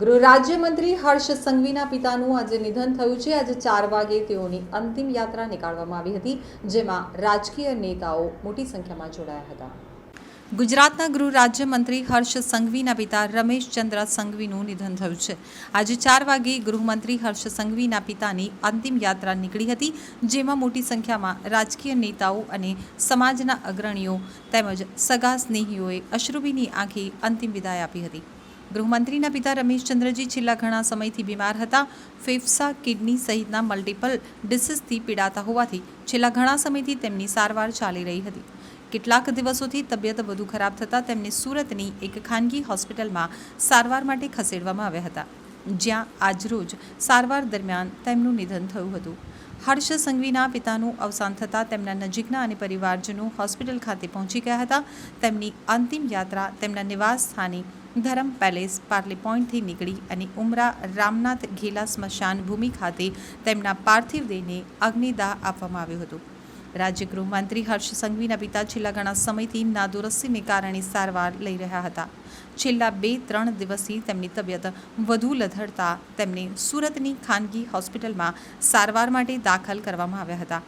ગૃહ રાજ્યમંત્રી હર્ષ સંઘવીના પિતાનું આજે નિધન થયું છે. આજે ચાર વાગે તેઓની અંતિમ યાત્રા નીકાળવામાં આવી હતી, જેમાં રાજકીય નેતાઓ મોટી સંખ્યામાં જોડાયા હતા. ગુજરાતના ગૃહ રાજ્યમંત્રી હર્ષ સંઘવીના પિતા રમેશચંદ્ર સંઘવીનું નિધન થયું છે. આજે ચાર વાગે ગૃહમંત્રી હર્ષ સંઘવીના પિતાની અંતિમ યાત્રા નીકળી હતી, જેમાં મોટી સંખ્યામાં રાજકીય નેતાઓ અને સમાજના અગ્રણીઓ તેમજ સગા સ્નેહીઓએ અશ્રુભીની આંખે અંતિમ વિદાય આપી હતી. ગૃહમંત્રીના પિતા રમેશચંદ્રજી છેલ્લા ઘણા સમયથી બીમાર હતા. ફેફસા, કિડની સહિતના મલ્ટિપલ ડિસીઝથી પીડાતા હોવાથી છેલ્લા ઘણા સમયથી તેમની સારવાર ચાલી રહી હતી. કેટલાક દિવસોથી તબિયત વધુ ખરાબ થતાં તેમને સુરતની એક ખાનગી હોસ્પિટલમાં સારવાર માટે ખસેડવામાં આવ્યા હતા, જ્યાં આજરોજ સારવાર દરમિયાન તેમનું નિધન થયું હતું. હર્ષ સંઘવીના પિતાનું અવસાન થતાં તેમના નજીકના અને પરિવારજનો હોસ્પિટલ ખાતે પહોંચી ગયા હતા. તેમની અંતિમ યાત્રા તેમના નિવાસ સ્થાને ધરમ પેલેસ પાર્લે પોઈન્ટથી નીકળી અને ઉમરા રામનાથ ઘેલા સ્મશાન ભૂમિ ખાતે તેમના પાર્થિવ દેહને અગ્નિદાહ આપવામાં આવ્યો હતો. રાજ્ય ગૃહમંત્રી હર્ષ સંઘવીના પિતા છેલ્લા ઘણા સમયથી નાદુરસ્તીને કારણે સારવાર લઈ રહ્યા હતા. છેલ્લા બે ત્રણ દિવસથી તેમની તબિયત વધુ લથડતા તેમને સુરતની ખાનગી હોસ્પિટલમાં સારવાર માટે દાખલ કરવામાં આવ્યા હતા.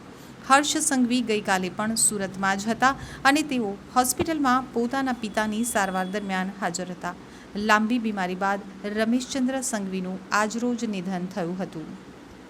હર્ષ સંઘવી ગઈકાલે પણ સુરતમાં જ હતા અને તેઓ હોસ્પિટલમાં પોતાના પિતાની સારવાર દરમિયાન હાજર હતા. લાંબી બીમારી બાદ રમેશચંદ્ર સંઘવીનું આજરોજ નિધન થયું હતું.